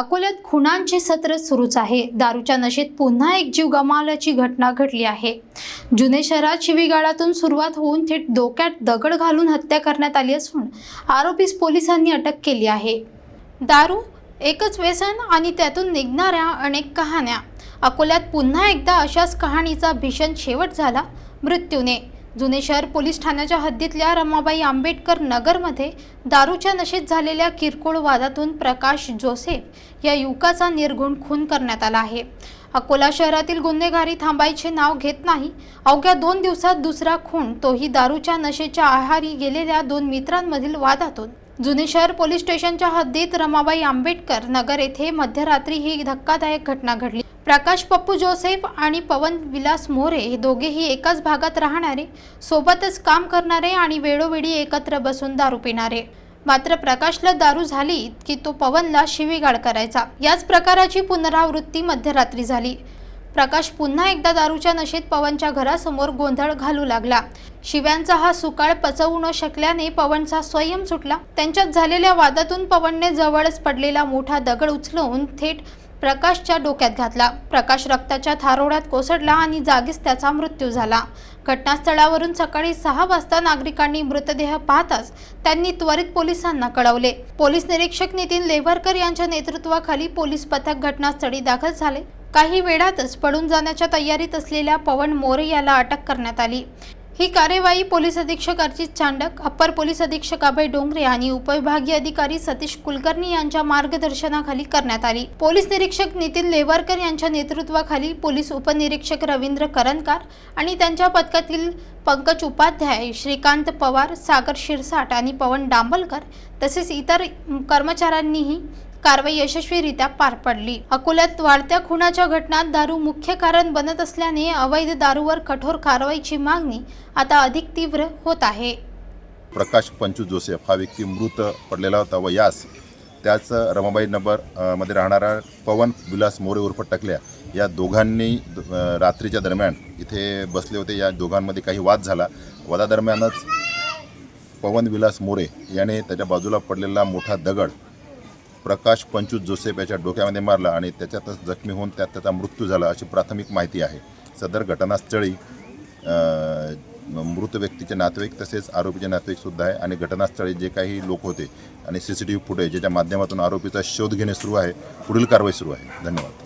अकोल्यात खुणांचे सत्र सुरूच आहे. दारूच्या नशेत पुन्हा एक जीव गमावल्याची घटना घडली आहे. जुने शहरात शिवीगाळातून सुरुवात होऊन थेट डोक्यात दगड घालून हत्या करण्यात आली असून आरोपीस पोलिसांनी अटक केली आहे. दारू एकच व्यसन आणि त्यातून निघणाऱ्या अनेक कहाण्या. अकोल्यात पुन्हा एकदा अशाच कहाणीचा भीषण शेवट झाला मृत्यूने. जुने शहर पोलीस ठाण्याच्या हद्दीतल्या रमाबाई आंबेडकर नगरमध्ये दारूच्या नशेत झालेल्या किरकोळ वादातून प्रकाश जोसेफ या युवकाचा निर्गुण खून करण्यात आला आहे. अकोला शहरातील गुन्हेगारी थांबायचे नाव घेत नाही. अवघ्या दोन दिवसात दुसरा खून तोही दारूच्या नशेच्या आहारी गेलेल्या दोन मित्रांमधील वादातून. जुने शहर पोलीस स्टेशनच्या हद्दीत रमाबाई आंबेडकर नगर येथे मध्यरात्री ही धक्कादायक घटना घडली. प्रकाश पप्पू जोसेफ आणि पवन विलास मोरे हे दोघेही एकाच भागात राहणारे सोबतच काम करणारे आणि वेळोवेळी एकत्र बसून दारू पिणारे. मात्र प्रकाशला दारू झाली की तो पवनला शिवीगाळ करायचा. याच प्रकाराची पुनरावृत्ती मध्यरात्री झाली. प्रकाश पुन्हा एकदा दारूच्या नशेत पवनच्या घरासमोर गोंधळ घालू लागला. शिव्यांचा हा सुकाळ पचवू न शकल्याने पवनचा स्वयं सुटला. त्यांच्यात झालेल्या वादातून पवनने जवळच पडलेला मोठा दगड उचलून थेट प्रकाशच्या डोक्यात घातला. प्रकाश रक्ताच्या थारोड्यात कोसळला आणि जागीच त्याचा मृत्यू झाला. घटनास्थळावरून सकाळी सहा वाजता नागरिकांनी मृतदेह पाहताच त्यांनी त्वरित पोलिसांना कळवले. पोलीस निरीक्षक नितीन लेव्हरकर यांच्या नेतृत्वाखाली पोलीस पथक घटनास्थळी दाखल झाले. काही वेळातच पडून जाण्याच्या तयारीत असलेल्या पवन मोरे याला अटक करण्यात आली. ही कार्यवाही पोलीस अधीक्षक अर्जित चांडक अप्पर पोलीस अधीक्षक अभय डोंगरे आणि उपविभागीय अधिकारी सतीश कुलकर्णी यांच्या मार्गदर्शनाखाली करण्यात आली. पोलीस निरीक्षक नितीन लेवारकर यांच्या नेतृत्वाखाली पोलीस उपनिरीक्षक रवींद्र करंदकार आणि त्यांच्या पथकातील पंकज उपाध्याय श्रीकांत पवार सागर शिरसाट आणि पवन डांबलकर तसेच इतर कर्मचाऱ्यांनीही कारवाई यशस्वीरित्या पार पडली. अकोल्यात वाढत्या खुनाच्या घटनात दारू मुख्य कारण बनत असल्याने अवैध दारूवर कठोर कारवाईची मागणी आता अधिक तीव्र होत आहे. प्रकाश पंचू जोसेफ हा व्यक्ती मृत पडलेला होता व यास त्याच रमाबाई नंबरमध्ये राहणारा पवन विलास मोरे उर्फ टकल्या या दोघांनी रात्रीच्या दरम्यान इथे बसले होते. या दोघांमध्ये काही वाद झाला. वादादरम्यानच पवन विलास मोरे याने त्याच्या बाजूला पडलेला मोठा दगड प्रकाश पंचू जोसेफ याच्या डोक्यामध्ये मारला आणि त्याच्यातच जखमी होऊन त्यात त्याचा मृत्यू झाला अशी प्राथमिक माहिती आहे. सदर घटनास्थळी मृत व्यक्तीचे नातेवाईक तसेच आरोपीचे नातेवाईकसुद्धा आहे आणि घटनास्थळी जे काही लोक होते आणि C C T V footage ज्याच्या माध्यमातून आरोपीचा शोध घेणे सुरू आहे. पुढील कारवाई सुरू आहे. धन्यवाद.